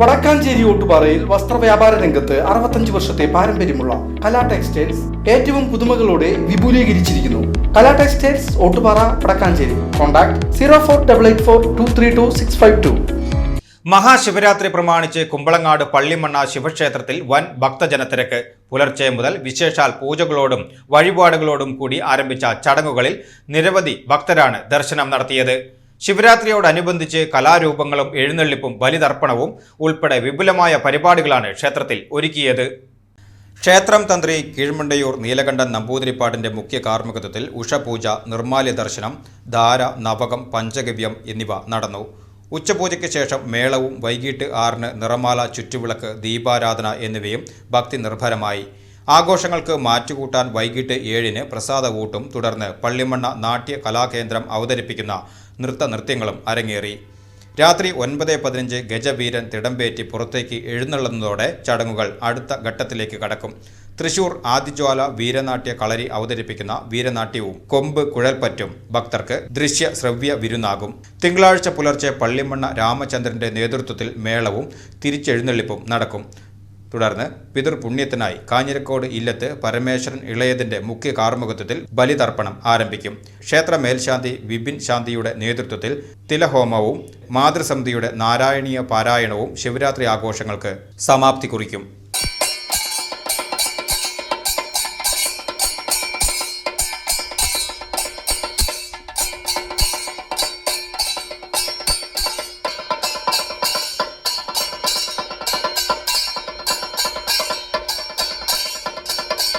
വടക്കാഞ്ചേരി ഓട്ടുപാറയിൽ വസ്ത്രവ്യാപാര രംഗത്ത് അറുപത്തഞ്ച് വർഷത്തെ പാരമ്പര്യമുള്ള കലാ ടെക്സ്റ്റൈൽസ് ഏറ്റവും പുതുമകളോടെ വിപുലീകരിച്ചിരിക്കുന്നു. Kala textiles Ottupara Wadakkanchery. Contact zero four double eight four two three two six five two. Mahashivratri പ്രമാണിച്ച് കുമ്പളങ്ങാട് പള്ളിമണ്ണ ശിവക്ഷേത്രത്തിൽ വൻ ഭക്തജനത്തിരക്ക്. പുലർച്ചെ മുതൽ വിശേഷാൽ പൂജകളോടും വഴിപാടുകളോടും കൂടി ആരംഭിച്ച ചടങ്ങുകളിൽ നിരവധി ഭക്തരാണ് ദർശനം നടത്തിയത്. ശിവരാത്രിയോടനുബന്ധിച്ച് കലാരൂപങ്ങളും എഴുന്നള്ളിപ്പും ബലിതർപ്പണവും ഉൾപ്പെടെ വിപുലമായ പരിപാടികളാണ് ക്ഷേത്രത്തിൽ ഒരുക്കിയത്. ക്ഷേത്രം തന്ത്രി കീഴ്മണ്ടയൂർ നീലകണ്ഠൻ നമ്പൂതിരിപ്പാടിന്റെ മുഖ്യ കാർമ്മികത്വത്തിൽ ഉഷപൂജ നിർമാല്യ ദർശനം ധാര നവകം പഞ്ചഗവ്യം എന്നിവ നടന്നു. ഉച്ചപൂജയ്ക്ക് ശേഷം മേളവും വൈകിട്ട് ആറിന് നിറമാല ചുറ്റുവിളക്ക് ദീപാരാധന എന്നിവയും ഭക്തി നിർഭരമായി. ആഘോഷങ്ങൾക്ക് മാറ്റുകൂട്ടാൻ വൈകിട്ട് ഏഴിന് പ്രസാദകൂട്ടും തുടർന്ന് പള്ളിമണ്ണ നാട്യ കലാകേന്ദ്രം അവതരിപ്പിക്കുന്ന നൃത്ത നൃത്യങ്ങളും അരങ്ങേറി. രാത്രി ഒൻപത് പതിനഞ്ച് ഗജവീരൻ തിടമ്പേറ്റി പുറത്തേക്ക് എഴുന്നള്ളുന്നതോടെ ചടങ്ങുകൾ അടുത്ത ഘട്ടത്തിലേക്ക് കടക്കും. തൃശൂർ ആദിജ്വാല വീരനാട്യ കളരി അവതരിപ്പിക്കുന്ന വീരനാട്യവും കൊമ്പ് കുഴൽപ്പറ്റും ഭക്തർക്ക് ദൃശ്യ ശ്രവ്യ വിരുന്നാകും. തിങ്കളാഴ്ച പുലർച്ചെ പള്ളിമണ്ണ രാമചന്ദ്രന്റെ നേതൃത്വത്തിൽ മേളവും തിരിച്ചെഴുന്നള്ളിപ്പും നടക്കും. തുടർന്ന് പിതൃപുണ്യത്തിനായി കാഞ്ഞിരക്കോട് ഇല്ലത്ത് പരമേശ്വരൻ ഇളയതിന്റെ മുഖ്യ കാർമ്മികത്വത്തിൽ ബലിതർപ്പണം ആരംഭിക്കും. ക്ഷേത്ര മേൽശാന്തി വിപിൻ ശാന്തിയുടെ നേതൃത്വത്തിൽ തിലഹോമവും മാതൃസമിതിയുടെ നാരായണീയ പാരായണവും ശിവരാത്രി ആഘോഷങ്ങൾക്ക് സമാപ്തി കുറിക്കും.